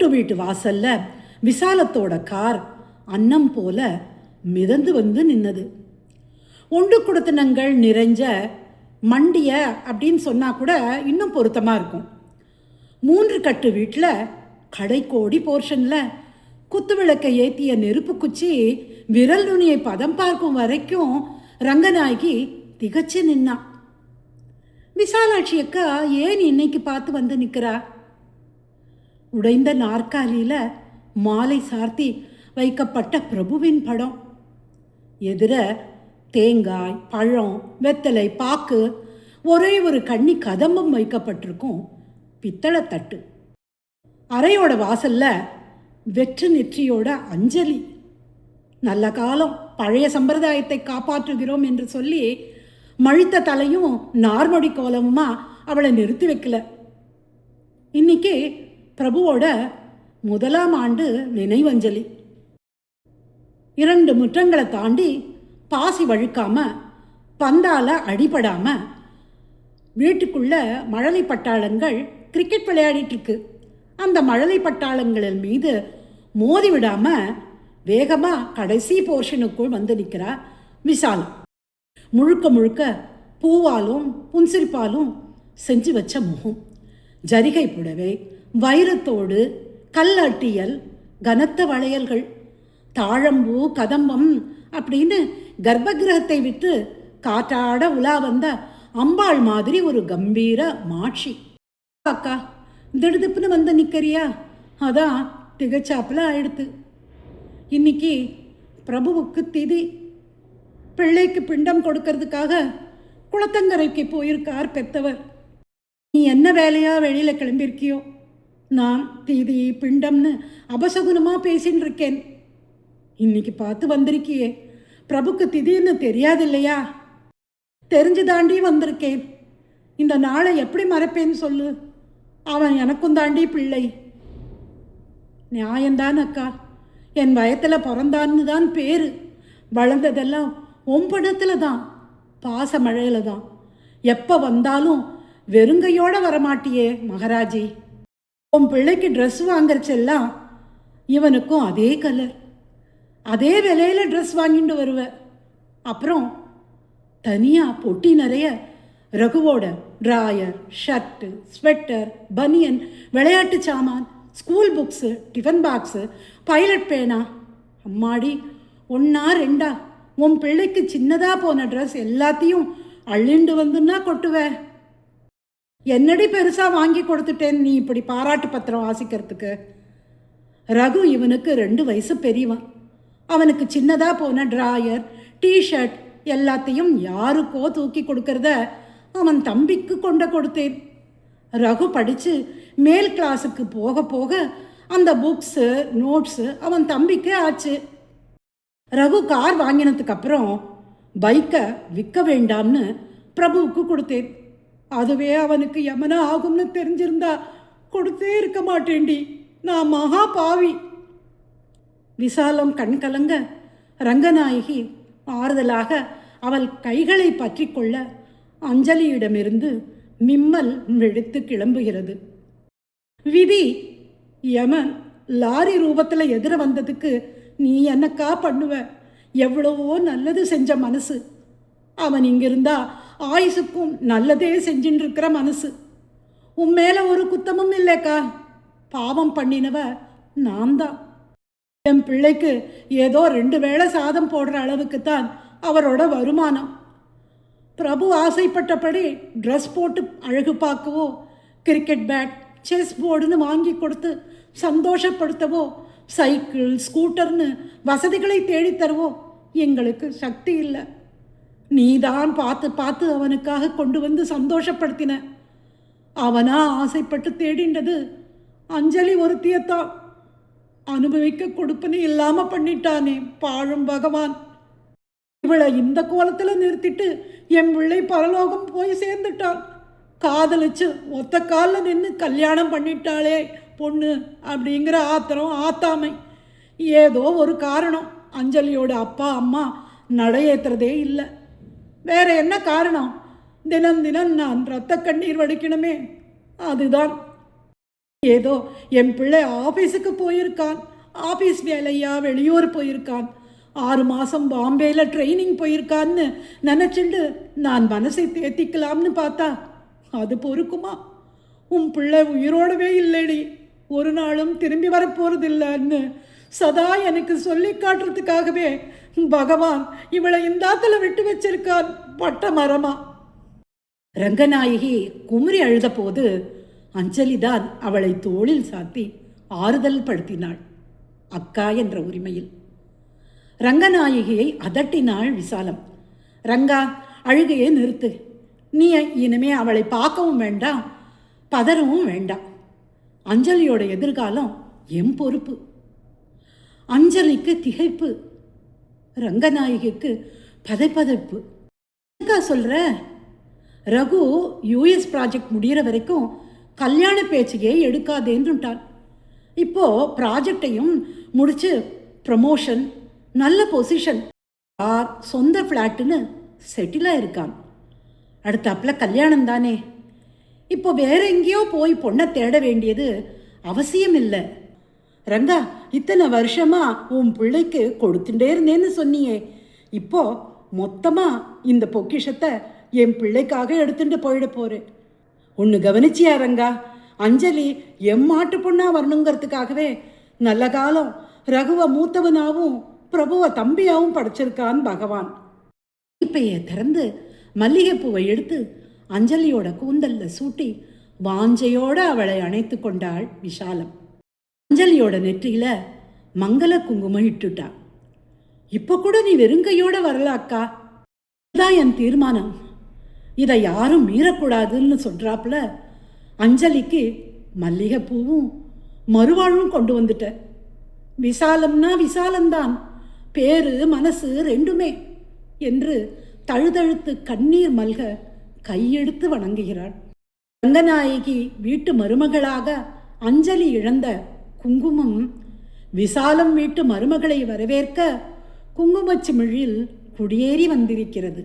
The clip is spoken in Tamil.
ஓட்டு வீட்டு வாசல்ல விசாலத்தோட கார் அன்னம் போல மிதந்து வந்து நின்னது. ஒன்று கொடுத்தனங்கள் நிறைஞ்ச மண்டிய அப்படின்னு சொன்னால் கூட இன்னும் பொருத்தமாக இருக்கும். மூன்று கட்டு வீட்டில் கடைக்கோடி போர்ஷனில் குத்துவிளக்கை ஏற்றிய நெருப்பு குச்சி விரல் நுனியை பதம் பார்க்கும் வரைக்கும் ரங்கநாயகி திகச்சு நின்னா. விசாலாட்சி அக்கா ஏன் இன்னைக்கு பார்த்து வந்து நிற்கிறா உடைந்த நாற்காலியில் மாலை சார்த்தி வைக்கப்பட்ட பிரபுவின் படம். எதிர தேங்காய் பழம் வெத்தலை பாக்கு ஒரே ஒரு கண்ணி கதம்பம் வைக்கப்பட்டிருக்கும் பித்தளை தட்டு. அறையோட வாசல்ல வெற்று நெற்றியோட அஞ்சலி. நல்ல காலம் பழைய சம்பிரதாயத்தை காப்பாற்றுகிறோம் என்று சொல்லி மழித்த தலையும் நார்மடி கோலமுமா அவளை நிறுத்தி வைக்கல. இன்னைக்கு பிரபுவோட முதலாம் ஆண்டு நினைவஞ்சலி. இரண்டு முற்றங்களை தாண்டி பாசி வழுக்காம பந்தால அடிபடாம வீட்டுக்குள்ள மழலை பட்டாளங்கள் கிரிக்கெட் விளையாடிட்டு இருக்கு. அந்த மழலை பட்டாளங்களின் மீது மோதி விடாம வேகமா கடைசி போர்ஷனுக்குள் வந்து நிற்கிறா விசால். முழுக்க முழுக்க பூவாலும் புன்சிரிப்பாலும் செஞ்சு வச்ச முகம். ஜரிகை புடவை வைரத்தோடு கல்லாட்டியல் கனத்த வளையல்கள். தாழம்பூ கதம்பம் அப்படின்னு கர்ப்பகிரகத்தை விட்டு காற்றாட உலா வந்த அம்பாள் மாதிரி ஒரு கம்பீர மாட்சி. அக்கா திடுதுப்புன்னு வந்து நிற்கிறியா அதான் திகச்சாப்பில் ஆயிடுத்து. இன்னைக்கு பிரபுவுக்கு திதி. பிள்ளைக்கு பிண்டம் கொடுக்கறதுக்காக குளத்தங்கரைக்கு போயிருக்கார் பெத்தவர். நீ என்ன வேலையாக வெளியில் கிளம்பியிருக்கியோ? நான் தீதி பிண்டம்னு அபசகுனமாக பேசின்னு இருக்கேன் இன்னைக்கு பார்த்து வந்திருக்கியே. பிரபுக்கு திதின்னு தெரியாது இல்லையா தெரிஞ்சு தாண்டி வந்திருக்கேன். இந்த நாளை எப்படி மறப்பேன்னு சொல்லு. அவன் எனக்கும் தாண்டி பிள்ளை. நியாயம்தான் அக்கா. என் வயத்தில் பிறந்தான்னு தான் பேர். வளர்ந்ததெல்லாம் ஒம்படத்தில் தான். பாசமழையில் தான். எப்போ வந்தாலும் வெறுங்கையோடு வரமாட்டியே மகாராஜி. உன் பிள்ளைக்கு ட்ரெஸ் வாங்குறச்செல்லாம் இவனுக்கும் அதே கலர் அதே விலையில் ட்ரெஸ் வாங்கிட்டு வருவ. அப்புறம் தனியாக பொட்டி நிறைய ரகுவோட ட்ராயர் ஷர்ட்டு ஸ்வெட்டர் பனியன் விளையாட்டு சாமான் school books tiffin box pilot பேனா. அம்மாடி ஒன்றா ரெண்டா. உன் பிள்ளைக்கு சின்னதாக போன ட்ரெஸ் எல்லாத்தையும் அள்ளிண்டு வந்துன்னா கொட்டுவேன் என்னடி பெருசாக வாங்கி கொடுத்துட்டேன்? நீ இப்படி பாராட்டு பத்திரம் வாசிக்கிறதுக்கு? ரகு இவனுக்கு ரெண்டு வயசு பெரியவன். அவனுக்கு சின்னதாக போன ட்ராயர் டிஷர்ட் எல்லாத்தையும் யாருக்கோ தூக்கி கொடுக்கறத அவன் தம்பிக்கு கொண்டு கொடுத்தேன். ரகு படித்து மேல் கிளாஸுக்கு போக போக அந்த புக்ஸு நோட்ஸு அவன் தம்பிக்கு ஆச்சு. ரகு கார் வாங்கினதுக்கப்புறம் பைக்கை விற்க வேண்டாம்னு பிரபுவுக்கு கொடுத்தேன். அதுவே அவனுக்கு யமனா ஆகும்னு தெரிஞ்சிருந்தா கொடுத்தே இருக்க மாட்டேண்டி நான் மகா பாவி. விசாலம் கண் கலங்க ரங்கநாயகி ஆறுதலாக அவள் கைகளை பற்றி கொள்ள அஞ்சலியிடமிருந்து மிம்மல் வெடித்து கிளம்புகிறது. விதி யமன் லாரி ரூபத்தில் எதிர வந்ததுக்கு நீ என்னக்கா பண்ணுவ? எவ்வளவோ நல்லது செஞ்ச மனசு. அவன் இங்கிருந்தா ஆயுசுக்கும் நல்லதே செஞ்சுட்டு இருக்கிற மனசு. உன் மேலே ஒரு குத்தமும் இல்லைக்கா. பாவம் பண்ணினவ நான் தான் என் பிள்ளைக்கு ஏதோ ரெண்டு வேளை சாதம் போடுற அளவுக்கு தான் அவரோட வருமானம். பிரபு ஆசைப்பட்டபடி ட்ரெஸ் போட்டு அழகு பார்க்கவோ கிரிக்கெட் பேட் செஸ் போர்டுன்னு வாங்கி கொடுத்து சந்தோஷப்படுத்தவோ சைக்கிள் ஸ்கூட்டர்னு வசதிகளை தேடித்தரவோ எங்களுக்கு சக்தி இல்லை. நீதான் பார்த்து பார்த்து அவனுக்காக கொண்டு வந்து சந்தோஷப்படுத்தின. அவனா ஆசைப்பட்டு தேடிண்டது அஞ்சலி ஒருத்தியத்தான். அனுபவிக்க கொடுப்பனே இல்லாம பண்ணிட்டானே பாழும் பகவான். இவளை இந்த கோலத்துல நிறுத்திட்டு என் பிள்ளை பரலோகம் போய் சேர்ந்துட்டான். காதலிச்சு ஒத்த காலில் நின்று கல்யாணம் பண்ணிட்டாளே பொண்ணு அப்படிங்கிற ஆத்திரம் ஆத்தாமை. ஏதோ ஒரு காரணம். அஞ்சலியோட அப்பா அம்மா நடையேற்றுறதே இல்லை. வேறு என்ன காரணம்? தினம் தினம் நான் ரத்த கண்ணீர் வடிக்கணுமே. அதுதான். ஏதோ என் பிள்ளை ஆஃபீஸுக்கு போயிருக்கான். ஆஃபீஸ் வேலையா வெளியூர் போயிருக்கான். ஆறு மாதம் பாம்பேல ட்ரைனிங் போயிருக்கான்னு நினச்சிண்டு நான் மனசை தேத்திக்கலாம்னு பார்த்தா அது பொறுக்குமா? உன் பிள்ளை உயிரோடவே இல்லைடி. ஒரு நாளும் திரும்பி வரப்போகிறதில்லன்னு சதா எனக்கு சொல்லி காட்டுறதுக்காகவே பகவான் இவளை இந்தாத்துல விட்டு வச்சிருக்கார் பட்ட மரமா? ரங்கநாயகி குமரி அழுதபோது அஞ்சலிதான் அவளை தோளில் சாத்தி ஆறுதல் படுத்தினாள் அக்கா என்ற உரிமையில். ரங்கநாயகியை அதட்டினாள் விசாலம். ரங்கா அழுகையை நிறுத்து. நீ இனிமே அவளை பார்க்கவும் வேண்டாம் பதறவும் வேண்டாம். அஞ்சலியோட எதிர்காலம் எம் பொறுப்பு. அஞ்சலிக்கு திகைப்பு ரங்கநாயகிக்கு பதைப்பதைப்பு. என்னக்கா சொல்கிற ரகு யூஎஸ் ப்ராஜெக்ட் முடிகிற வரைக்கும் கல்யாண பேச்சையே எடுக்காதேன்னுட்டான். இப்போது ப்ராஜெக்டையும் முடித்து ப்ரமோஷன் நல்ல பொசிஷன் ஆர் சொந்த ஃப்ளாட்டுன்னு செட்டிலாக இருக்கான் அடுத்தாப்புல கல்யாணம் தானே. இப்போ வேற எங்கேயோ போய் பொண்ணை தேட வேண்டியது அவசியம் இல்லை ரங்கா இத்தனை வருஷமா உன் பிள்ளைக்கு கொடுத்துட்டே இருந்தேன்னு சொன்னியே. இப்போ மொத்தமா இந்த பொக்கிஷத்தை என் பிள்ளைக்காக எடுத்துட்டு போயிட போறேன் ஒன்று கவனிச்சியா ரங்கா? அஞ்சலி எம் மாட்டு பொண்ணா வரணுங்கிறதுக்காகவே நல்ல காலம் ரகுவ மூத்தவனாவும் பிரபுவ தம்பியாவும் படைச்சிருக்கான் பகவான். இப்பைய திறந்து மல்லிகைப்பூவை எடுத்து அஞ்சலியோட கூந்தல்ல சூட்டி வாஞ்சையோடு அவளை அணைத்து கொண்டாள் விஷாலம். அஞ்சலியோட நெற்றியில மங்கள குங்குமம் இட்டுட்டா இப்போ கூட நீ வெறுங்கையோட வரல அக்கா. இதுதான் என் தீர்மானம். இதை யாரும் மீறக்கூடாதுன்னு சொல்றாப்புல அஞ்சலிக்கு மல்லிகைப்பூவும் மறுவாழ்வும் கொண்டு வந்துட்ட. விசாலம்னா விசாலம்தான் பேரு மனசு ரெண்டுமே என்று தழுதழுத்து கண்ணீர் மல்க கையெடுத்து வணங்குகிறாள். ரங்கநாயகி வீட்டு மருமகளாக அஞ்சலி இழந்த குங்குமம் விசாலம் வீட்டு மருமகளை வரவேற்க குங்குமச்சிமிழில் குடியேறி வந்திருக்கிறது.